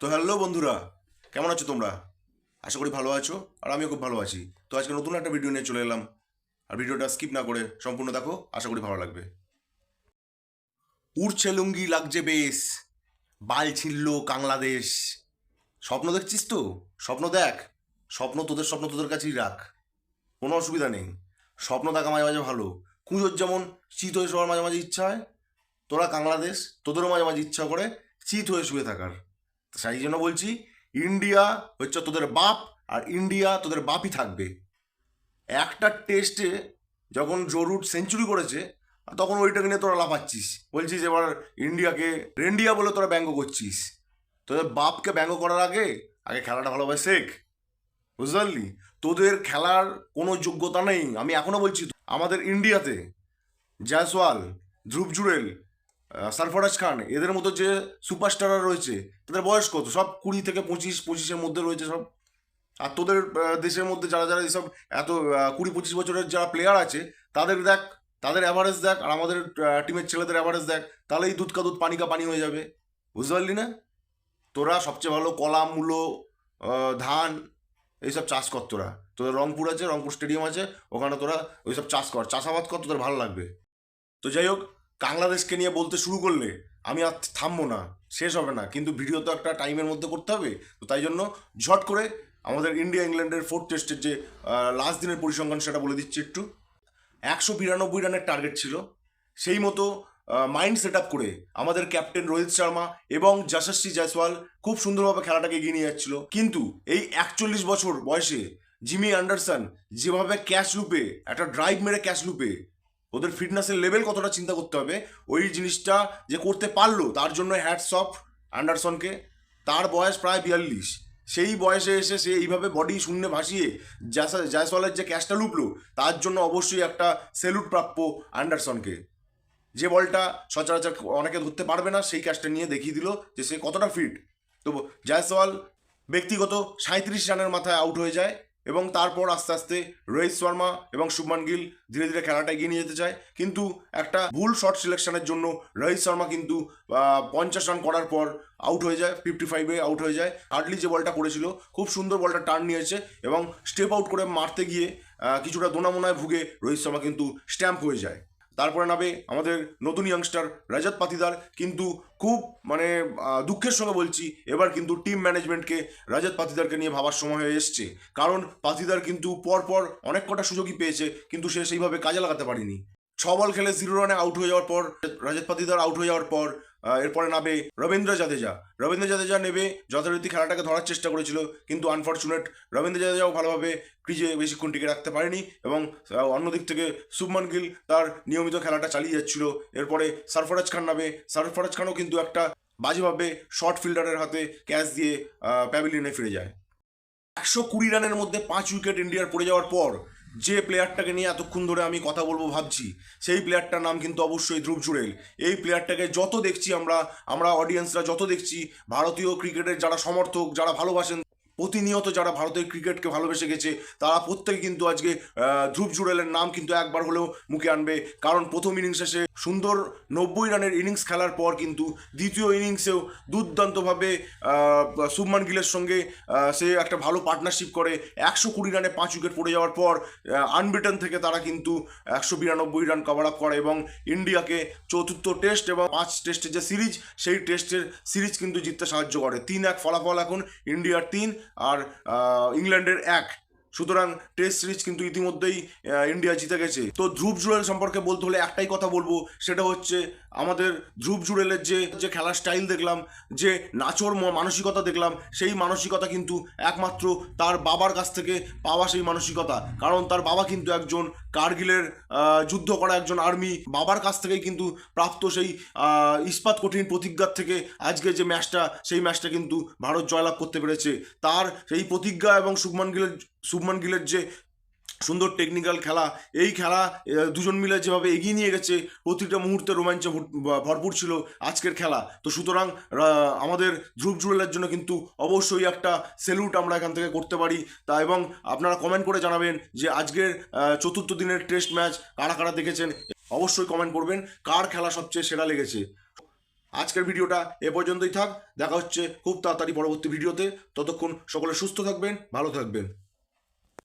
তো হ্যালো বন্ধুরা, কেমন আছো তোমরা? আশা করি ভালো আছো, আর আমিও খুব ভালো আছি। তো আজকে নতুন একটা ভিডিও নিয়ে চলে এলাম, আর ভিডিওটা স্কিপ না করে সম্পূর্ণ দেখো, আশা করি ভালো লাগবে। উড়ছে লুঙ্গি, লাগছে বেশ, বাল ছিনল কাংলাদেশ। স্বপ্ন দেখছিস তো? স্বপ্ন দেখ, স্বপ্ন তোদের স্বপ্ন তোদের কাছেই রাখ, কোনো অসুবিধা নেই। স্বপ্ন দেখা মাঝে মাঝে ভালো, কুঁজোর যেমন চিত হয়ে শোয়ার মাঝে মাঝে ইচ্ছা হয়, তোরা কাংলাদেশ, তোদেরও মাঝে মাঝে ইচ্ছা করে চিত হয়ে শুয়ে থাকার। সেই জন্য বলছি ইন্ডিয়া হচ্ছে তোদের বাপ আর ইন্ডিয়া তোদের বাপই থাকবে। একটা টেস্টে যখন জরুট সেঞ্চুরি করেছে, তখন ওইটাকে নিয়ে তোরা লাফাচ্ছিস। বলছিস এবার ইন্ডিয়াকে রেন্ডিয়া বলে তোরা ব্যঙ্গ করছিস। তোদের বাপকে ব্যঙ্গ করার আগে আগে খেলাটা ভালোভাবে শেখ। বুঝতে পারলি? তোদের খেলার কোনো যোগ্যতা নেই। আমি এখনও বলছি, আমাদের ইন্ডিয়াতে জয়সওয়াল ধ্রুব জুড়েল সরফরাজ খান, এদের মতো যে সুপারস্টাররা রয়েছে, তাদের বয়স কত? সব কুড়ি থেকে পঁচিশ, পঁচিশের মধ্যে রয়েছে সব। আর তোদের দেশের মধ্যে যারা যারা এইসব এত কুড়ি, পঁচিশ বছরের যারা প্লেয়ার আছে, তাদের দেখ, তাদের অ্যাভারেজ দেখ, আর আমাদের টিমের ছেলেদের অ্যাভারেজ দেখ, তাহলেই দুধ কা দুধ, পানি কা পানি হয়ে যাবে। বুঝতে পারলি না? তোরা সবচেয়ে ভালো কলা, মূলো ধান, এইসব চাষ কর তোরা। তোদের রংপুর আছে, রংপুর স্টেডিয়াম আছে, ওখানে তোরা ওইসব চাষ কর। চাষাবাদ কর, তোদের ভালো লাগবে। তো যাই হোক বাংলাদেশকে নিয়ে বলতে শুরু করলে আমি আর থামবো না, শেষ হবে না। কিন্তু ভিডিও তো একটা টাইমের মধ্যে করতে হবে। তো তাই জন্য ঝট করে আমাদের ইন্ডিয়া ইংল্যান্ডের ফোর্থ টেস্টের যে লাস্ট দিনের পরিসংখ্যান সেটা বলে দিচ্ছি একটু। একশো বিরানব্বই রানের টার্গেট ছিল। সেই মতো মাইন্ড সেট আপ করে আমাদের ক্যাপ্টেন রোহিত শর্মা এবং যশস্বী জয়সওয়াল খুব সুন্দরভাবে খেলাটাকে এগিয়ে নিয়ে যাচ্ছিল। কিন্তু এই একচল্লিশ বছর বয়সে জিমি অ্যান্ডারসন যেভাবে ক্যাশ লুপে একটা ড্রাইভ মেরে ক্যাশ লুপে ওদের ফিটনেসের লেভেল কতটা চিন্তা করতে হবে? ওই জিনিসটা যে করতে পারল, তার জন্য হ্যাটস অফ অ্যান্ডারসনকে। তার বয়স প্রায় বিয়াল্লিশ। সেই বয়সে এসে সে এইভাবে বডি শূন্যে ভাসিয়ে জয়সওয়ালের যে ক্যাচটা লুপলো তার জন্য অবশ্যই একটা সেলুট প্রাপ্য অ্যান্ডারসনকে। যে বলটা সচরাচর অনেকে ধরতে পারবে না, সেই ক্যাচটা নিয়ে দেখিয়ে দিল যে সে কতটা ফিট তো জয়সওয়াল ব্যক্তিগত সাঁত্রিশ রানের মাথায় আউট হয়ে যায়। এবং তারপর আস্তে আস্তে রোহিত শর্মা এবং শুভমান গিল ধীরে ধীরে খেলাটা এগিয়ে নিয়ে যেতে চায়। কিন্তু একটা ভুল শর্ট সিলেকশনের জন্য রোহিত শর্মা কিন্তু পঞ্চাশ রান করার পর আউট হয়ে যায় ফিফটি ফাইভে আউট হয়ে যায়। হার্ডলি যে বলটা করেছিল, খুব সুন্দর বলটা টার্ন নিয়েছে এবং স্টেপ আউট করে মারতে গিয়ে কিছুটা দোনামোনায় ভুগে রোহিত শর্মা কিন্তু স্ট্যাম্প হয়ে যায়। তারপরে নামে আমাদের নতুন ইয়াংস্টার রাজাত পাতিদার। কিন্তু খুব মানে দুঃখের সঙ্গে বলছি, এবার কিন্তু টিম ম্যানেজমেন্টকে রাজাত পাতিদারকে নিয়ে ভাবার সময় হয়ে এসছে। কারণ পাতিদার কিন্তু পরপর অনেক কটা সুযোগই পেয়েছে, কিন্তু সে সেইভাবে কাজে লাগাতে পারেনি। ছ বল খেলে জিরো রানে আউট হয়ে যাওয়ার পর রজত পাতিদার আউট হয়ে যাওয়ার পর এরপরে নামে রবীন্দ্র জাদেজা। রবীন্দ্র জাদেজা নেবে যথারীতি খেলাটাকে ধরার চেষ্টা করেছিল, কিন্তু আনফর্চুনেট রবীন্দ্র জাদেজাও ভালোভাবে ক্রিজে বেশিক্ষণ টিকে রাখতে পারেনি এবং অন্যদিক থেকে শুভমান গিল তার নিয়মিত খেলাটা চালিয়ে যাচ্ছিল। এরপরে সরফরাজ খান নামে, সরফরাজ খানও কিন্তু একটা বাজেভাবে শর্ট ফিল্ডারের হাতে ক্যাচ দিয়ে প্যাভিলিয়নে ফিরে যায়। একশো কুড়ি রানের মধ্যে পাঁচ উইকেট ইন্ডিয়ার পড়ে যাওয়ার পর যে প্লেয়ারটাকে নিয়ে এতক্ষণ ধরে আমি কথা বলব ভাবছি, সেই প্লেয়ারটার নাম কিন্তু অবশ্যই ধ্রুব জুড়েল। এই প্লেয়ারটাকে যত দেখছি আমরা আমরা অডিয়েন্সরা যত দেখছি, ভারতীয় ক্রিকেটের যারা সমর্থক, যারা ভালোবাসেন প্রতিনিয়ত যারা ভারতের ক্রিকেটকে ভালোবেসে গেছে, তারা প্রত্যেকে কিন্তু আজকে ধ্রুব জুড়েলের নাম কিন্তু একবার হলেও মুখে আনবে। কারণ প্রথম ইনিংসে সে সুন্দর নব্বই রানের ইনিংস খেলার পর কিন্তু দ্বিতীয় ইনিংসেও দুর্দান্তভাবে শুভমান গিলের সঙ্গে সে একটা ভালো পার্টনারশিপ করে। একশো কুড়ি রানে পাঁচ উইকেট পড়ে যাওয়ার পর আনবিটেন থেকে তারা কিন্তু একশো বিরানব্বই রান কভার আপ করে এবং ইন্ডিয়াকে চতুর্থ টেস্ট এবং পাঁচ টেস্টের যে সিরিজ সেই টেস্টের সিরিজ কিন্তু জিততে সাহায্য করে। তিন এক ফলাফল এখন ইন্ডিয়ার তিন আর ইংল্যান্ডের এক সুতরাং টেস্ট সিরিজ কিন্তু ইতিমধ্যেই ইন্ডিয়া জিতে গেছে। তো ধ্রুব জুড়েল সম্পর্কে বলতে হলে একটাই কথা বলব, সেটা হচ্ছে আমাদের ধ্রুব জুড়েলের যে যে খেলার স্টাইল দেখলাম, যে নাচর মানসিকতা দেখলাম, সেই মানসিকতা কিন্তু একমাত্র তার বাবার কাছ থেকে পাওয়া সেই মানসিকতা। কারণ তার বাবা কিন্তু একজন কার্গিলের যুদ্ধ করা একজন আর্মি বাবার কাছ থেকেই কিন্তু প্রাপ্ত সেই ইস্পাত কঠিন প্রতিজ্ঞার থেকে আজকে যে ম্যাচটা সেই ম্যাচটা কিন্তু ভারত জয়লাভ করতে পেরেছে। তার সেই প্রতিজ্ঞা এবং শুভমান গিলের শুভমান গিলের যে সুন্দর টেকনিক্যাল খেলা, এই খেলা দুজন মিলে যেভাবে এগিয়ে নিয়ে গেছে, প্রতিটা মুহূর্তে রোমাঞ্চে ভর- ভরপুর ছিল আজকের খেলা। তো সুতরাং আমাদের ধ্রুব জুড়েলের জন্য কিন্তু অবশ্যই একটা সেলুট আমরা এখান থেকে করতে পারি। তা এবং আপনারা কমেন্ট করে জানাবেন যে আজকের চতুর্থ দিনের টেস্ট ম্যাচ কারা কারা দেখেছেন। অবশ্যই কমেন্ট করবেন, কার খেলা সবচেয়ে সেরা লেগেছে। আজকের ভিডিওটা এ পর্যন্তই থাক। দেখা হচ্ছে খুব তাড়াতাড়ি পরবর্তী ভিডিওতে। ততক্ষণ সকলে সুস্থ থাকবেন, ভালো থাকবেন।